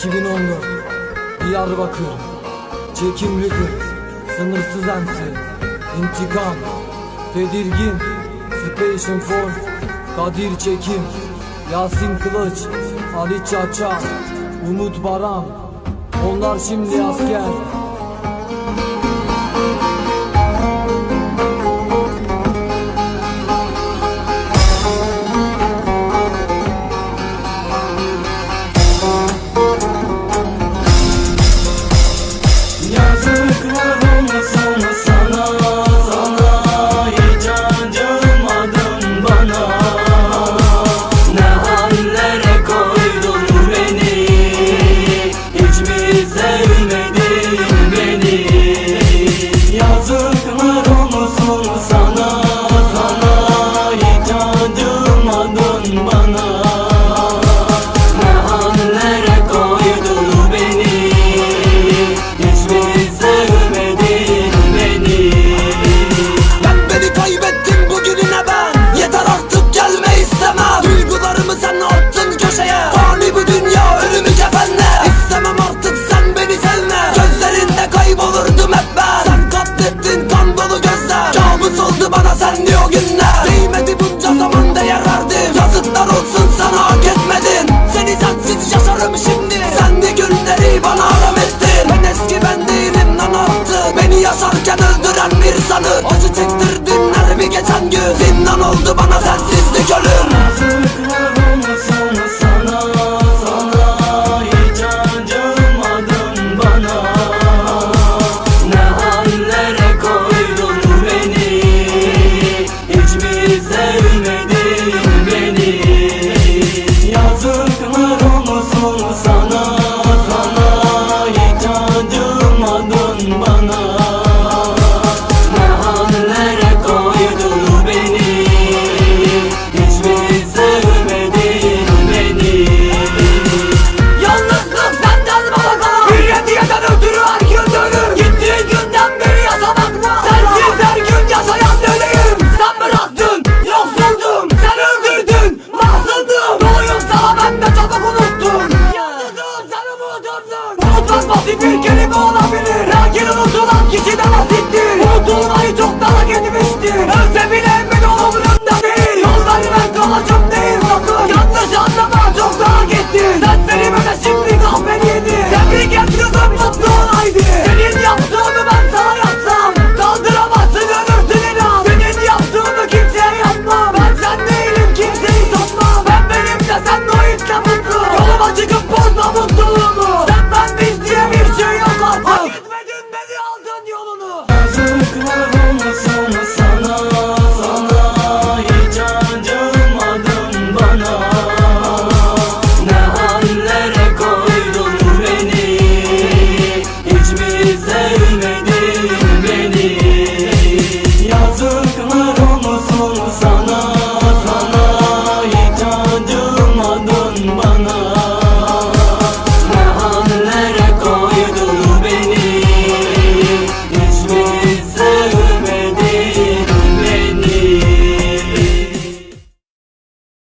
2014 Diyarbakır Çekim Record Sınırsız ensi İntikam. Tedirgin. Station 4 Kadir Çekim. Yasin Kılıç. Ali Çaça. Umut Baran. Onlar şimdi asker 나 Acı çektirdin her mi geçen gün. Zindan oldu bana sen